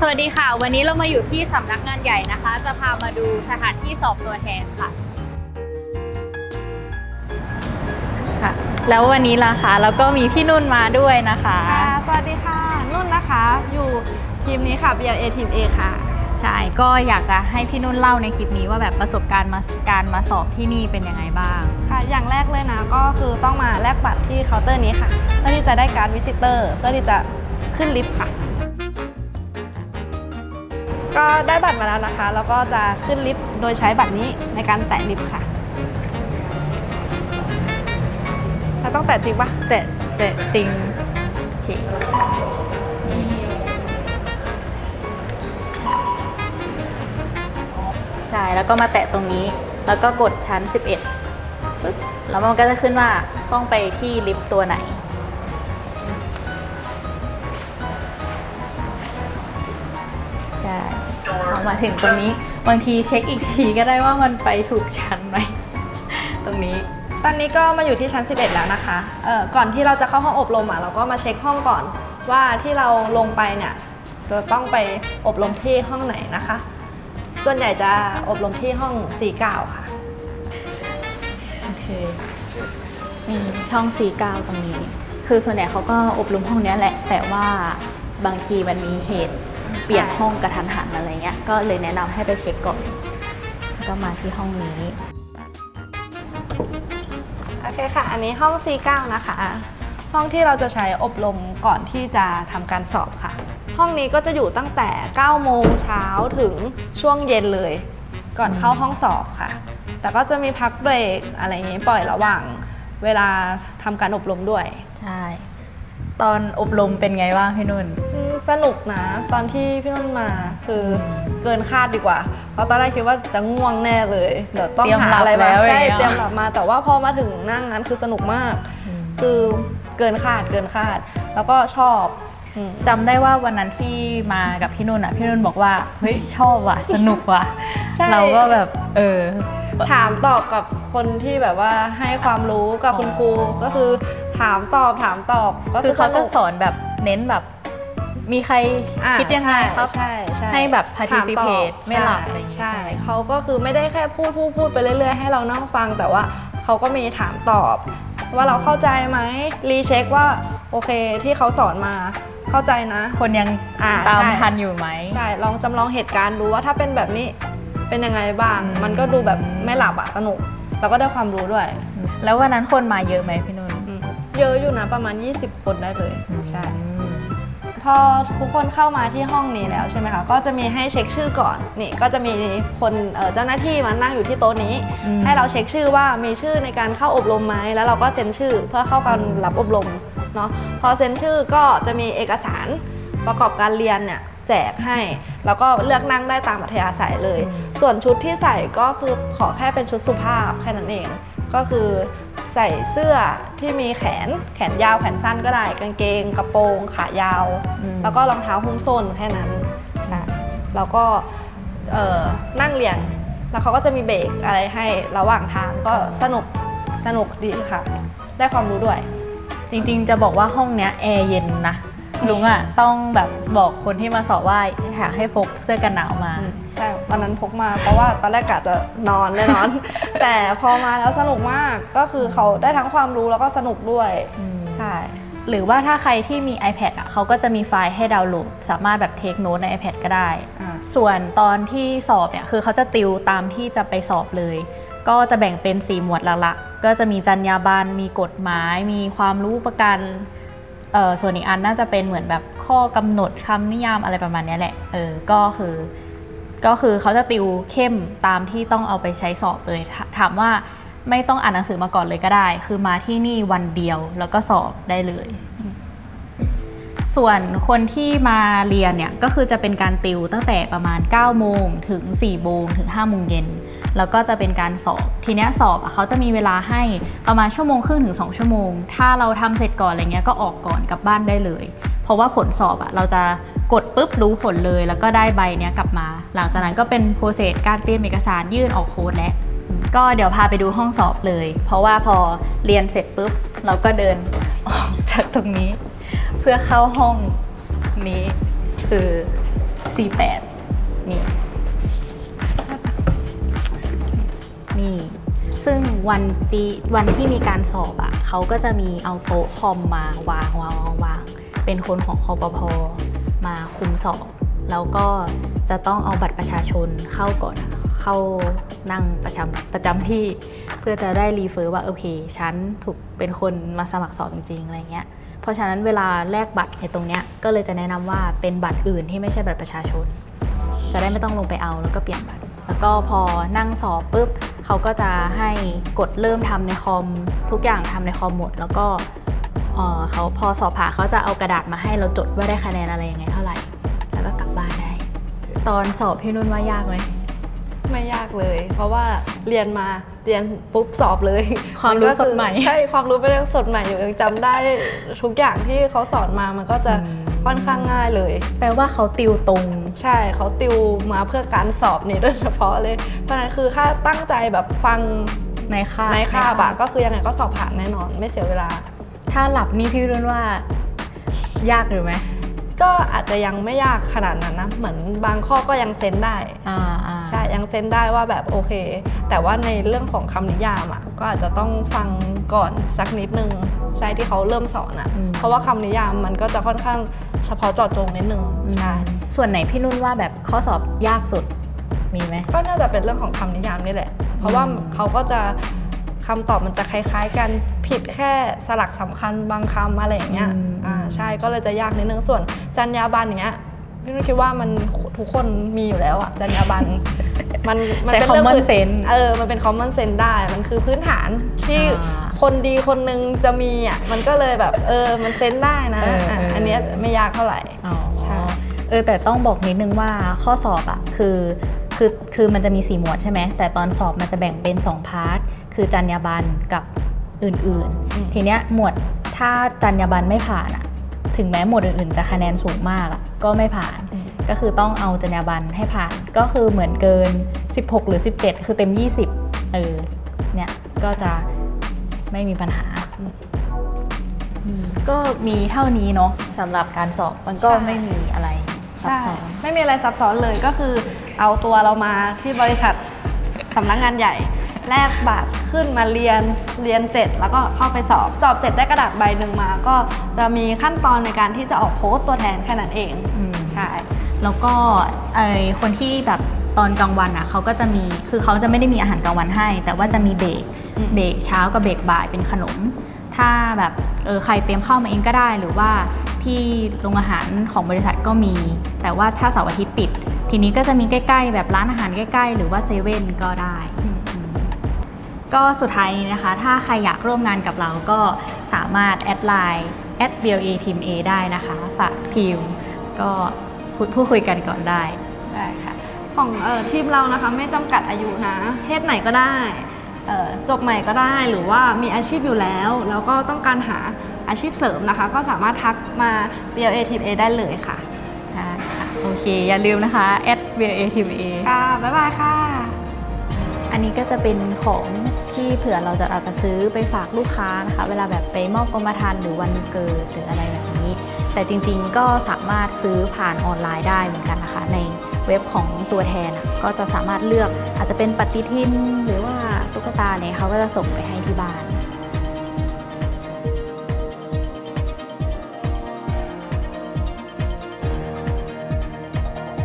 สวัสดีค่ะ วันนี้เรามาอยู่ที่สำนักงานใหญ่นะคะ จะพามาดูสถานที่สอบตัวแทนค่ะค่ะ แล้ววันนี้ล่ะคะแล้วก็มีพี่นุ่นมาด้วยนะคะ ค่ะสวัสดีค่ะนุ่นนะคะ อยู่ทีมนี้ค่ะ BLA ทีม A ค่ะ ใช่ก็อยากจะให้พี่นุ่นเล่าในคลิปนี้ว่าแบบประสบการณ์มาการมาสอบที่นี่เป็นยังไงบ้าง ค่ะ อย่างแรกเลยนะก็คือต้องมาแลกบัตรที่เคาน์เตอร์นี้ค่ะเพื่อที่จะได้การ์ดวิสิเตอร์เพื่อที่จะขึ้นลิฟต์ค่ะ ก็ได้บัตรมาแล้วนะคะ แล้วก็จะขึ้นลิฟต์โดยใช้บัตรนี้ในการแตะลิฟต์ค่ะเราต้องแตะจริงปะแต่แต่จริงโอเคใช่แล้วก็มาแตะตรงนี้ แล้วก็กดชั้น 11ปึ๊บแล้วมันก็จะขึ้นว่าต้องไปที่ลิฟต์ตัวไหนใช่ พอมาถึงตรงนี้บางทีเช็คอีกทีก็ได้ว่ามันไปถูกชั้นไหมตรงนี้ตอนนี้ก็มาอยู่ที่ชั้น 11 แล้วนะคะเอ่อก่อนที่เราจะเข้าห้องอบรมอะเราก็มาเช็คห้องก่อนว่าที่เราลงไปเนี่ยจะต้องไปอบรมที่ห้องไหนนะคะ ส่วนใหญ่จะอบรมที่ห้อง 49 ค่ะโอเคมีช่อง 49 ตรงนี้ คือส่วนใหญ่เขาก็อบรมห้องเนี้ยแหละ แต่ว่าบางทีมันมีเหตุ เปลี่ยนห้องกระทันหันอะไรเงี้ย ก็เลยแนะนำให้ไปเช็คก่อนแล้วก็มาที่ห้องนี้ โอเคค่ะ อันนี้ห้อง C9 นะคะ ห้องที่เราจะใช้อบรมก่อนที่จะทำการสอบค่ะ ห้องนี้ก็จะอยู่ตั้งแต่ 9 โมงเช้าถึงช่วงเย็นเลย ก่อนเข้าห้องสอบค่ะ แต่ก็จะมีพักเบรกอะไรอย่างนี้ปล่อยระหว่าง เวลาทำการอบรมด้วย ใช่ ตอนอบรมเป็นไงบ้างพี่นุ่น อืมสนุกนะ ตอนที่พี่นุ่นมาคือเกินคาดดีกว่า เพราะตอนแรกคิดว่าจะง่วงแน่เลย เดี๋ยวต้องเตรียมหาหลับอะไรมาแล้วใช่อย่างเงี้ย เตรียมหลับมาแต่ว่าพอมาถึงนั่งนั้นคือสนุกมาก คือเกินคาดเกินคาด แล้วก็ชอบอืมจำได้ว่าวันนั้นที่มากับพี่นุ่นอะพี่นุ่นบอกว่าเฮ้ยชอบว่ะสนุกว่ะใช่เราก็แบบเออ ถามตอบกับคนที่แบบว่าให้ความรู้กับคุณครูก็คือ ถามตอบถามตอบก็คือเขาจะนุกสอนแบบเน้นแบบมีใครอ่าคิดยังไงครับใช่ใช่ให้แบบถามตอบ participate ไม่หลับอะไรอย่างงี้ใช่ใช่ไหมเขาก็คือไม่ได้แค่พูดพูดพูดไปเรื่อยๆ ให้เรานั่งฟัง แต่ว่าเขาก็มีถามตอบ ว่าเราเข้าใจไหมรีเช็คว่าโอเคที่เขาสอนมาเข้าใจนะ คนยังอ่าตามใช่ทันอยู่ไหมใช่ลองจำลองเหตุการณ์ดูว่าถ้าเป็นแบบนี้เป็นยังไงบ้างอืมมันก็ดูแบบไม่หลับอะสนุก แล้วก็ได้ความรู้ด้วย แล้ววันนั้นคนมาเยอะไหมพี่นุ่นอืม เยอะอยู่นะประมาณ 20 คนได้เลยใช่อืมพอทุกคนเข้ามาที่ห้องนี้แล้วใช่ไหมคะก็จะมีให้เช็คชื่อก่อนนี่ก็จะมีคนเอ่อเจ้าหน้าที่มานั่งอยู่ที่โต๊ะนี้อืมให้เราเช็คชื่อว่ามีชื่อในการเข้าอบรมไหมแล้วเราก็เซ็นชื่อเพื่อเข้าการรับอบรมเนาะพอเซ็นชื่อก็จะมีเอกสารประกอบการเรียนเนี่ยแจกให้ แล้วก็เลือกนั่งได้ตามอัธยาศัยเลย ส่วนชุดที่ใส่ก็คือขอแค่เป็นชุดสุภาพแค่นั้นเอง ก็คือ ใส่เสื้อที่มีแขนแขนยาวแขนสั้นก็ได้ กางเกงกระโปรงขายาวอืมแล้วก็รองเท้าหุ้มส้นแค่นั้นใช่แล้วก็เอ่อนั่งเรียนแล้วเขาก็จะมีเบรกอะไรให้ระหว่างทางก็สนุกสนุกดีค่ะ ได้ความรู้ด้วย จริงๆ จะบอกว่าห้องเนี้ยแอร์เย็นนะลุงอะต้องแบบบอกคนที่มาสอบว่าอยากให้พกเสื้อกันหนาวมา ใช่วันนั้นพกมา เพราะว่าตอนแรกกะจะนอนแน่นอน แต่พอมาแล้วสนุกมากก็คือเขาได้ทั้งความรู้แล้วก็สนุกด้วยใช่หรือว่าถ้าใครที่มี iPad อะเขาก็จะมีไฟล์ให้ดาวน์โหลด สามารถแบบเทคโน้ตใน iPad ก็ได้อ่าส่วนตอนที่สอบเนี่ยคือเขาจะติวตามที่จะไปสอบเลย ก็จะแบ่งเป็น 4 หมวดหลักๆก็จะมีจรรยาบรรณมีกฎหมาย มีความรู้ประกันเอ่อส่วนอีกอันน่าจะเป็นเหมือนแบบข้อกำหนดคำนิยามอะไรประมาณเนี้ยแหละเออก็คือ ก็คือเขาจะติวเข้มตามที่ต้องเอาไปใช้สอบเลยถามว่าไม่ต้องอ่านหนังสือมาก่อนเลยก็ได้ คือมาที่นี่วันเดียวแล้วก็สอบได้เลย ส่วนคนที่มาเรียนเนี่ยก็คือจะเป็นการติวตั้งแต่ประมาณ 9 โมงถึง 4 โมงถึง 5 โมงเย็น แล้วก็จะเป็นการสอบ ทีเนี้ยสอบเขาจะมีเวลาให้ประมาณชั่วโมงครึ่งถึง 2 ชั่วโมง ถ้าเราทำเสร็จก่อนอะไรเงี้ยก็ออกก่อนกลับบ้านได้เลย เพราะว่าผลสอบอะเราจะกดปุ๊บรู้ผลเลยแล้วก็ได้ใบเนี้ยกลับมา หลังจากนั้นก็เป็นโปรเซสการเตรียมเอกสารยื่นออกโค้ดและก็เดี๋ยวพาไปดูห้องสอบเลย เพราะว่าพอเรียนเสร็จปุ๊บ เราก็เดินออกจากตรงนี้ เพื่อเข้าห้องนี้คือ48นี่ นี่ ซึ่งวันตีวันที่มีการสอบอะ่ะเขาก็จะมีเอาโต๊ะคอมมาวางวางวางวาง เป็นคนของคอปพอมาคุมสอบ แล้วก็จะต้องเอาบัตรประชาชนเข้าก่อนเข้านั่งประจำประจำที่ เพื่อจะได้รีเฟอร์ว่าโอเคฉันถูกเป็นคนมาสมัครสอบจริงๆอะไรเงี้ยเพราะฉะนั้นเวลาแลกบัตรในตรงเนี้ยก็เลยจะแนะนำว่าเป็นบัตรอื่นที่ไม่ใช่บัตรประชาชน จะได้ไม่ต้องลงไปเอาแล้วก็เปลี่ยนบัตร แล้วก็พอนั่งสอบปุ๊บเขาก็จะให้กดเริ่มทำในคอมทุกอย่างทำในคอมหมดแล้วก็ เอ่อเขาพอสอบผ่านเขาจะเอากระดาษมาให้เราจดว่าได้คะแนนอะไรยังไงเท่าไหร่ แล้วก็กลับบ้านได้ ตอนสอบพี่นุ่นว่ายากไหมไม่ยากเลย เพราะว่าเรียนมาเรียนปุ๊บสอบเลย ความรู้นก็สดใหม่ใช่ความรู้เป็นเรื่องสดใหม่อยู่ยังจำได้ทุกอย่างที่เขาสอนมามันก็จะอืมค่อนข้างง่ายเลย แปลว่าเขาติวตรง ใช่เขาติวมาเพื่อการสอบนี้โดยเฉพาะเลย เพราะฉะนั้นคือถ้าตั้งใจแบบฟังในคาบในคาบอะก็คือยังไงก็สอบผ่านแน่นอน ไม่เสียเวลา ถ้าหลับนี่พี่นุ่นว่ายากหรือไหมก็อาจจะยังไม่ยากขนาดนั้นนะเหมือนบางข้อก็ยังเซนได้อ่าอ่าใช่ยังเซนได้ว่าแบบโอเค แต่ว่าในเรื่องของคำนิยามอะก็อาจจะต้องฟังก่อนสักนิดนึงใช่ที่เขาเริ่มสอนอะเพราะว่าคำนิยามมันก็จะค่อนข้างเฉพาะเจาะจงนิดนึงใช่ส่วนไหนพี่นุ่นว่าแบบข้อสอบยากสุดมีไหม ก็น่าจะเป็นเรื่องของคำนิยามนี่แหละ เพราะว่าอืม เขาก็จะ คำตอบมันจะคล้ายๆ กันผิดแค่สลักสำคัญบางคำอะไรอย่างเงี้ยอ่าใช่ก็เลยจะยากนิดนึงส่วนจรรยาบรรณอย่างเงี้ยพี่นุ่นคิดว่ามันทุกคนมีอยู่แล้วอะจรรยาบรรณมันมันใช้เป็นคอมเรื่องมอนพื้นเซนส์เออมันเป็น common sense ได้มันคือพื้นฐานที่อ่าคนดีคนหนึงจะมีอะมันก็เลยแบบเออมันเซนส์ได้นะเอออะเอออัอันเนี้ยไม่ยากเท่าไหร่อ๋อใช่เออแต่ต้องบอกนิดนึงว่าข้อสอบอะคือ คือคือมันจะมี 4 หมวดใช่ไหมแต่ตอนสอบมันจะแบ่งเป็น 2 พาร์ท คือจรรยาบรรณกับอื่นอืมๆทีเนี้ยหมวดถ้าจรรยาบรรณไม่ผ่านอะถึงแม้หมวดอื่นๆ จะคะแนนสูงมากอะก็ไม่ผ่าน ก็คือต้องเอาจรรยาบรรณให้ผ่าน ก็คือเหมือนเกิน 16 หรือ 17 คือเต็ม 20 เออ เนี่ยก็จะไม่มีปัญหาอืมก็มีเท่านี้เนาะสำหรับการสอบมันก็ใช่ไม่มีอะไรซับใช่ซ้อน ไม่มีอะไรซับซ้อนเลยก็คือ เอาตัวเรามาที่บริษัทสำนักงานใหญ่ แลกบัตรขึ้นมาเรียนเรียนเสร็จ แล้วก็เข้าไปสอบสอบเสร็จได้กระดาษใบหนึ่งมา ก็จะมีขั้นตอนในการที่จะออกโค้ดตัวแทนแค่นั้นเองอืม ใช่ แล้วก็ไอคนที่แบบตอนกลางวันอะเขาก็จะมีคือเขาจะไม่ได้มีอาหารกลางวันให้ แต่ว่าจะมีเบรกอืม เบรกเช้ากับเบรกบ่ายเป็นขนม ถ้าแบบเออใครเตรียมข้าวมาเองก็ได้ หรือว่าที่โรงอาหารของบริษัทก็มี แต่ว่าถ้าเสาร์อาทิตย์ปิด ทีนี้ก็จะมีใกล้ ๆ แบบร้านอาหารใกล้ ๆ หรือว่าเซเว่นก็ได้ ก็สุดท้ายนี้นะคะ ถ้าใครอยากร่วมงานกับเราก็สามารถแอดไลน์ at BLA Team A ได้นะคะ ฝากทีมก็พูดพูดคุยกันก่อนได้ ได้ค่ะ ของเออทีมเรานะคะไม่จำกัดอายุนะ เพศไหนก็ได้เอ่อจบใหม่ก็ได้หรือว่ามีอาชีพอยู่แล้ว แล้วก็ต้องการหาอาชีพเสริมนะคะ ก็สามารถทักมา BLA Team A ได้เลยค่ะค่ะ โอเค อย่าลืมนะคะ at BLA Team A ค่ะ บ๊ายบายค่ะ อันนี้ก็จะเป็นของที่เผื่อเราจะอาจจะซื้อไปฝากลูกค้านะคะ เวลาแบบไปมอบกรมธรรม์หรือวันเกิดหรืออะไรแบบนี้ แต่จริงๆก็สามารถซื้อผ่านออนไลน์ได้เหมือนกันนะคะ ในเว็บของตัวแทนอะก็จะสามารถเลือกอาจจะเป็นปฏิทินหรือว่าตุ๊กตาเนี่ยเขาก็จะส่งไปให้ที่บ้าน